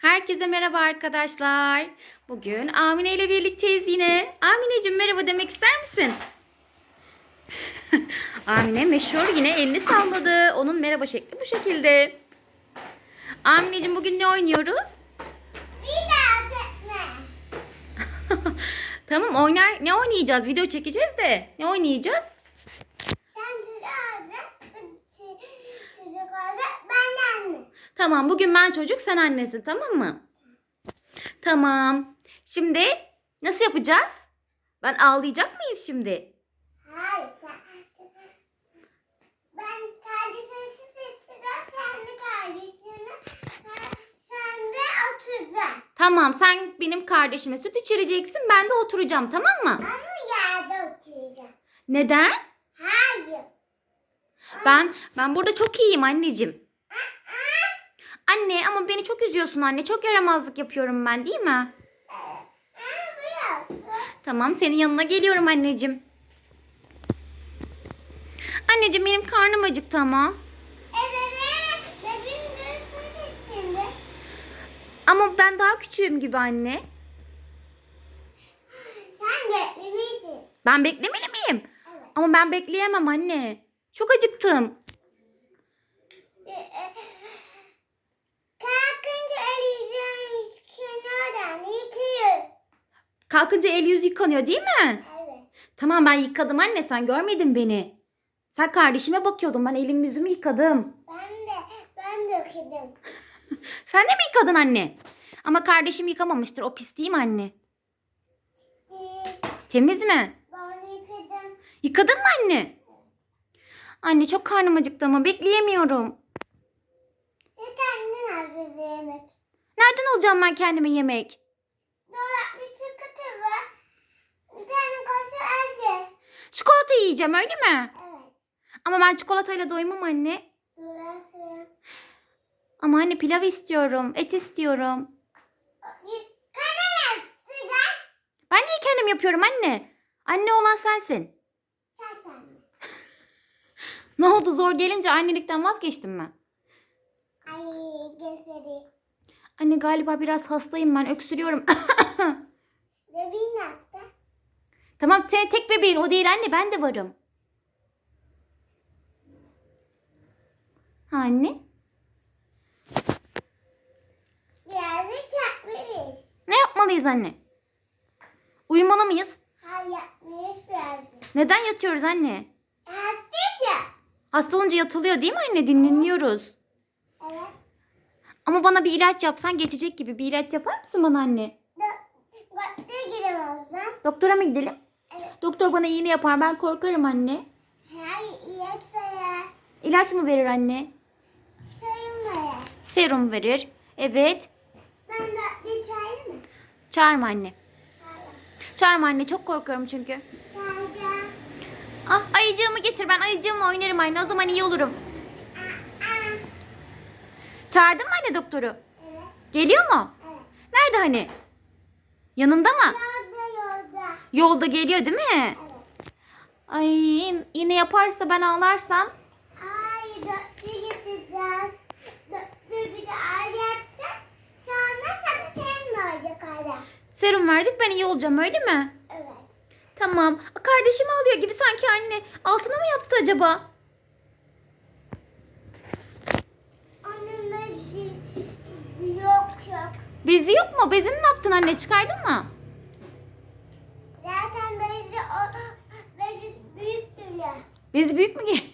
Herkese merhaba arkadaşlar. Bugün Amine ile birlikteyiz yine. Amineciğim merhaba demek ister misin? Amine meşhur yine elini salladı. Onun merhaba şekli bu şekilde. Amineciğim bugün ne oynuyoruz? Daha çekme. tamam oynar ne oynayacağız? Video çekeceğiz de. Ne oynayacağız? Sen. Çocuk olacak. Ben de anne. Tamam bugün ben çocuk sen annesi tamam mı? Tamam. Şimdi nasıl yapacağız? Ben ağlayacak mıyım şimdi? Hayır. Ben kardeşine şu seçeceğim. Sen de kardeşine. Sen, de oturacaksın. Tamam sen benim kardeşime süt içireceksin ben de oturacağım tamam mı? Ama yerde oturacaksın. Neden? Hayır. Ben ben burada çok iyiyim anneciğim. Anne ama beni çok üzüyorsun anne. Çok yaramazlık yapıyorum ben değil mi? Tamam senin yanına geliyorum anneciğim. Anneciğim benim karnım acıktı ama. Evet evet. İçinde. Ama ben daha küçüğüm gibi anne. Sen de emisin. Ben beklemeli miyim? Evet. Ama ben bekleyemem anne. Çok acıktım. Ee, e, Kalkınca el yüzünü kenardan yıkıyor. Kalkınca el yüz yıkanıyor değil mi? Evet. Tamam ben yıkadım anne sen görmedin beni. Sen kardeşime bakıyordun ben elimi yüzümü yıkadım. Ben de ben de okudum. Sen de mi yıkadın anne? Ama kardeşim yıkamamıştır o pis değil mi anne? Temiz mi? Ben yıkadım. Yıkadın mı anne? Anne çok karnım acıktı ama bekleyemiyorum. Bir kendin hazırlı yemek. Nereden alacağım ben kendime yemek? Dolapta çikolata Çikolata yiyeceğim öyle mi? Evet. Ama ben çikolatayla doymam anne. Durasın. Ama anne pilav istiyorum, et istiyorum. Sıcak. Ben niye kendim yapıyorum anne? Anne olan sensin. Sen sen. Ne oldu zor gelince annelikten vazgeçtim mi? Ay gösteri. Anne galiba biraz hastayım ben öksürüyorum. Bebeğin nasıl? tamam senin tek bebeğin o değil anne ben de varım. Ha anne? Birazcık yapmalıyız. Ne yapmalıyız anne? Uyumalı mıyız? Hayır yapmalıyız birazcık. Neden yatıyoruz anne? Hastayız ya. Hasta olunca yatılıyor değil mi anne? Dinleniyoruz. Evet. Ama bana bir ilaç yapsan geçecek gibi bir ilaç yapar mısın bana anne? Zaman. Doktora mı gidelim? Evet. Doktor bana iğne yapar ben korkarım anne. Hayır ilaç verir. İlaç mı verir anne? Sayın verir. Serum verir. Evet. Ben de çağırayım mı? Çağırma anne. Çağırayım. Çağırma anne çok korkuyorum çünkü. Çağıracağım. Ah ayıcığımı getir ben ayıcığımla oynarım anne o zaman iyi olurum. Aa, aa. Çağırdın mı anne doktoru? Evet. Geliyor mu? Evet. Nerede hani? Yanında mı? Yolda yolda. Geliyor değil mi? Evet. Ay yine yaparsa ben ağlarsam. Ay doktora getireceğiz. Doktor bir de ağrı yapacak. Sonra sana senin mi olacak hala? Serum verecek ben iyi olacağım öyle mi? Evet. Tamam. Aa, Kardeşimi alıyor gibi sanki anne. Altına mı yaptı acaba? Annem bezi yok yok. Bezi yok mu? Bezini ne yaptın anne? Çıkardın mı? Zaten bezi o bezi büyük geliyor. Bezi büyük mü geliyor?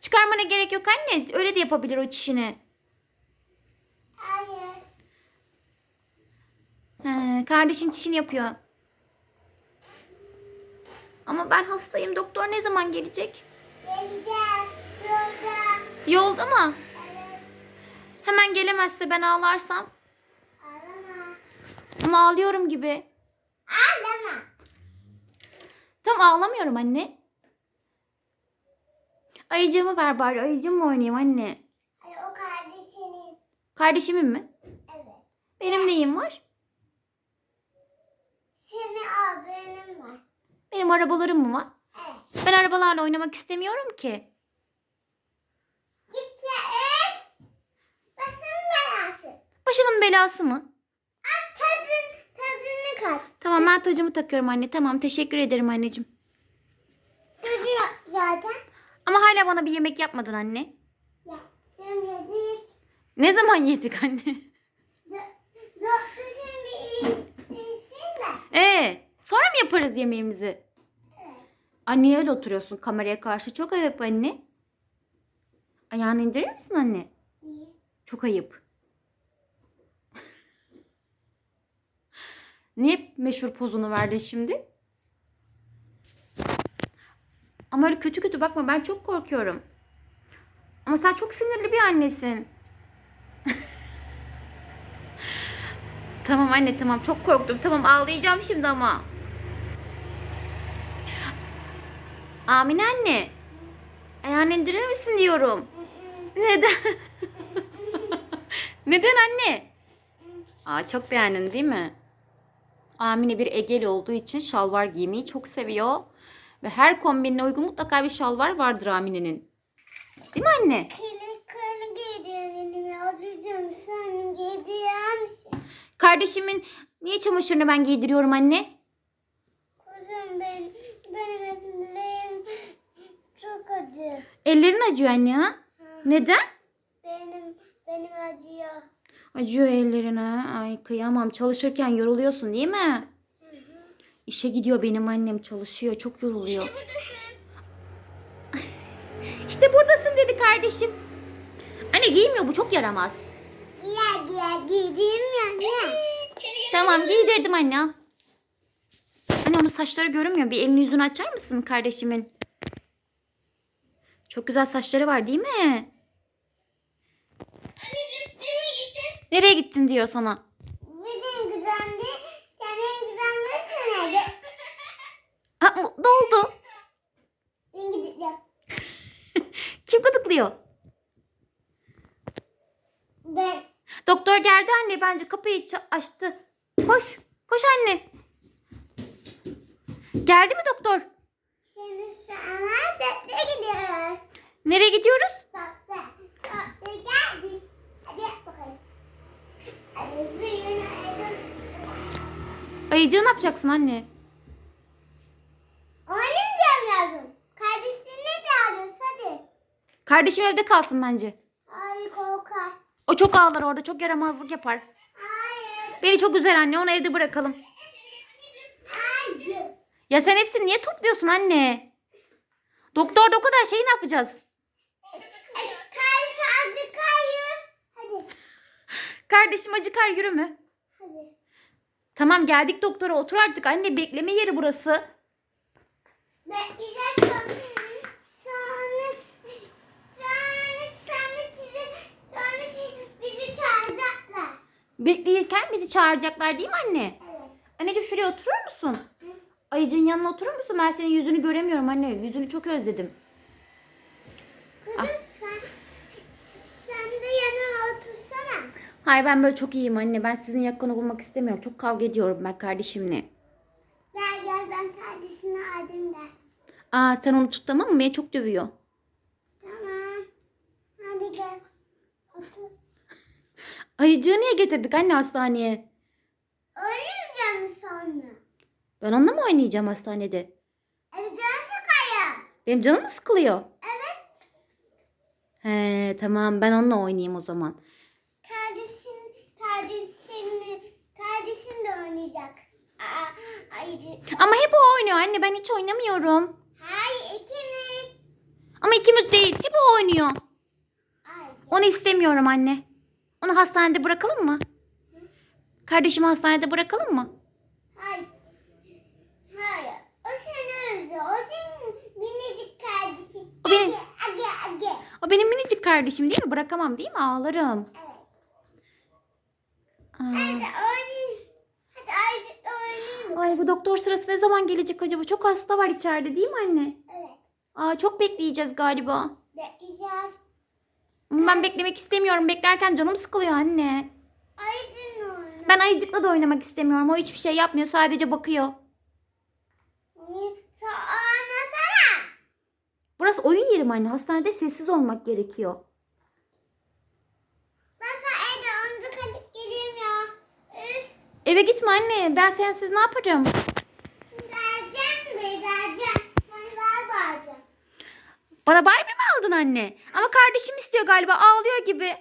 Çıkarmana gerek yok anne. Öyle de yapabilir o çişini. Hayır. He, kardeşim çişini yapıyor. Ama ben hastayım. Doktor ne zaman gelecek? Geleceğim. Yolda. Yolda mı? Evet. Hemen gelemezse ben ağlarsam. Ağlama. Ama ağlıyorum gibi. Ağlama. Tam ağlamıyorum anne. Ayıcığımı ver bari. Ayıcığımla oynayayım anne. Ay, o kardeşinin. Kardeşimin mi? Evet. Benim neyim var? Senin abinin var. Benim arabalarım mı var? Evet. Ben arabalarla oynamak istemiyorum ki. Git ya. Evet. Basın Başımın belası mı? Tamam ben tacımı takıyorum anne. Tamam teşekkür ederim anneciğim. Yap zaten. Ama hala bana bir yemek yapmadın anne. Yaptım yedik. Ne zaman yedik anne? Doktorun bir iyisin de. Ee, sonra mı yaparız yemeğimizi? Anne öyle oturuyorsun kameraya karşı. Çok ayıp anne. Ayağını indirir misin anne? Niye? Çok ayıp. Niye meşhur pozunu verdin şimdi? Ama öyle kötü kötü bakma ben çok korkuyorum. Ama sen çok sinirli bir annesin. tamam anne tamam çok korktum. Tamam ağlayacağım şimdi ama. Amin anne. Ayağını indirir misin diyorum. Neden? Neden anne? Aa, çok beğendin değil mi? Amine bir Egeli olduğu için şalvar giymeyi çok seviyor. Ve her kombinine uygun mutlaka bir şalvar vardır Amine'nin. Değil mi anne? Kılıklarını yavrucuğum. Sen giydiriyor musun? Kardeşimin niye çamaşırını ben giydiriyorum anne? Kuzum ben, benim ellerim çok acı. Ellerin acıyor anne ha? Neden? Benim, benim acıyor. Acıyor ellerine. Ay kıyamam. Çalışırken yoruluyorsun değil mi? İşe gidiyor benim annem çalışıyor. Çok yoruluyor. işte buradasın dedi kardeşim. Anne giymiyor bu çok yaramaz. Giyer giyer giydireyim ya. ya. Tamam giydirdim anne al. Anne onun saçları görünmüyor. Bir elini yüzünü açar mısın kardeşimin? Çok güzel saçları var değil mi? Nereye gittin diyor sana. Benim güzeldi. Senin güzelliğin nerede? Ha, mutlu oldu. Ben gideceğim. Kim gıdıklıyor? Ben Doktor geldi anne bence kapıyı açtı. Koş. Koş anne. Geldi mi doktor? seni sana tatlıya gidiyoruz. Nereye gidiyoruz? Tatlı. Tatlı geldi. Hadi yap bakalım. Hadi suyunu ayırın. Ayıcığı ne yapacaksın anne? Oynayacağım yavrum. Kardeşini de arıyoruz hadi. Kardeşim evde kalsın bence. Ay korkar. O çok ağlar orada çok yaramazlık yapar. Hayır. Beni çok üzer anne onu evde bırakalım. Hayır. Ya sen hepsini niye topluyorsun anne? Doktor da o kadar şeyi ne yapacağız? Kardeşi azıcık kayıyor. Kardeşim acıkar yürü mü? Hadi. Tamam geldik doktora otur artık anne bekleme yeri burası. Bekleyeceğiz sonra. Sonra sonra şey, bizi çağıracaklar. Bekleyirken bizi çağıracaklar değil mi anne? Evet. Anneciğim şuraya oturur musun? Ayıcığın yanına oturur musun? Ben senin yüzünü göremiyorum anne. Yüzünü çok özledim. Kızım sen sen de yanına otursana. Hayır ben böyle çok iyiyim anne. Ben sizin yakın olmak istemiyorum. Çok kavga ediyorum ben kardeşimle. Gel gel ben kardeşini aldım gel. Aa sen onu tut tamam mı? Beni çok dövüyor. Tamam. Hadi gel. Otur. Ayıcığı niye getirdik anne hastaneye? Oynayacağım sonra? Ben onunla mı oynayacağım hastanede? Evet can sıkayım. Benim canım mı sıkılıyor? Evet. He tamam ben onunla oynayayım o zaman. Kardeşin, kardeşin, kardeşin de oynayacak. Aa. Ama hep o oynuyor anne. Ben hiç oynamıyorum. Hayır ikimiz. Ama ikimiz değil. Hep o oynuyor. Ay. Onu istemiyorum anne. Onu hastanede bırakalım mı? Kardeşimi hastanede bırakalım mı? Hayır. Hayır. O seni özlüyor. O senin minicik kardeşin. O benim- Age, age, age. O benim minicik kardeşim değil mi? Bırakamam değil mi? Ağlarım. Evet. Hadi oynayayım. Hadi ayıcıkla oynayayım. Ay bu doktor sırası ne zaman gelecek acaba? Çok hasta var içeride değil mi anne? Evet. Aa çok bekleyeceğiz galiba. Bekleyeceğiz. Ama Ben beklemek istemiyorum. Beklerken canım sıkılıyor anne. Ayıcıkla oyna. Ben ayıcıkla da oynamak istemiyorum. O hiçbir şey yapmıyor. Sadece bakıyor. Oynasana. Burası oyun yeri mi anne? Hastanede sessiz olmak gerekiyor. Ben sana evde oyuncak alıp Eve gitme anne. Ben sensiz ne yaparım? Vereceğim mi? Vereceğim. Sonra ver vereceğim. Bana Barbie mi aldın anne? Ama kardeşim istiyor galiba. Ağlıyor gibi.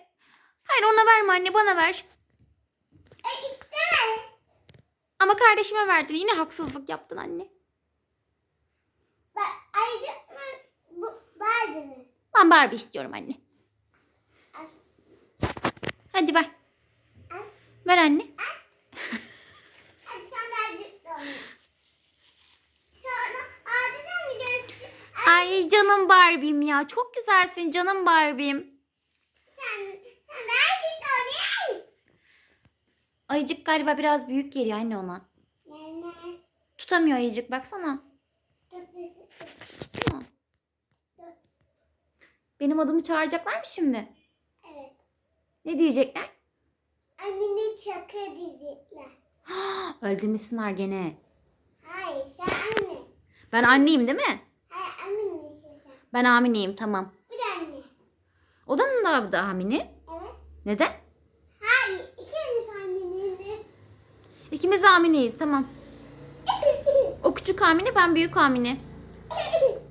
Hayır ona verme anne bana ver. E isteme. Ama kardeşime verdin. Yine haksızlık yaptın anne. Bak ayrıca? Bu Barbie mi? Ben Barbie istiyorum anne. Hadi ver. Ver anne. Hadi sen birazcık da onu. Sonra ağzı sen bir de Ay canım Barbie'm ya. Çok güzelsin canım Barbie'm. sen, sen da onu. Ayıcık galiba biraz büyük geliyor anne ona. Gelmez. Tutamıyor ayıcık baksana. Benim adımı çağıracaklar mı şimdi? Evet. Ne diyecekler? Annenin çakı diyecekler. Öldürmesinler gene. Hayır sen anne. Ben anneyim değil mi? Hayır anne misin sen? Ben Amineyim tamam. Bu da anne. O da da Amine. Evet. Neden? Hayır ikimiz anneniz. İkimiz Amineyiz tamam. O küçük Amine ben büyük Amine.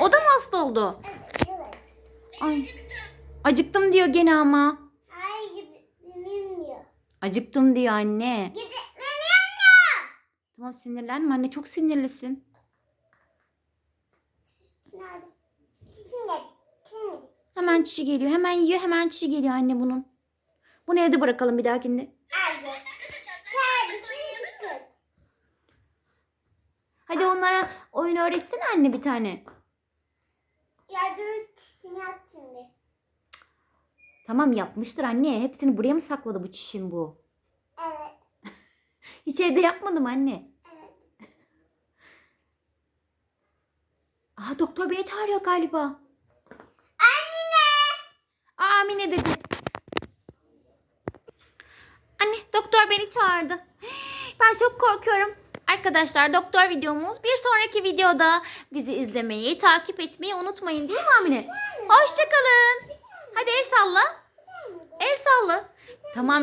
O da mı hasta oldu? evet, evet. Ay. Acıktım diyor gene ama. Hayır gidelim diyor. Acıktım diyor anne. Gidelim diyor. Tamam sinirlenme anne çok sinirlisin. Şunu aldım. Sizin gel. Sizin gel. Hemen çişi geliyor. Hemen yiyor hemen çişi geliyor anne bunun. Bunu evde bırakalım bir dahakinde. Hayır. Hadi onlara oyun öğretsene anne bir tane. Ya dur çişini yap şimdi. Tamam yapmıştır anne. Hepsini buraya mı sakladı bu çişin bu? Evet. Hiç evde yapmadım anne. Evet. Aha doktor beni çağırıyor galiba. Amine dedi. Anne doktor beni çağırdı. Ben çok korkuyorum. Arkadaşlar doktor videomuz bir sonraki videoda bizi izlemeyi, takip etmeyi unutmayın değil mi Amine? Hoşçakalın. Hadi el salla. El salla. Tamam.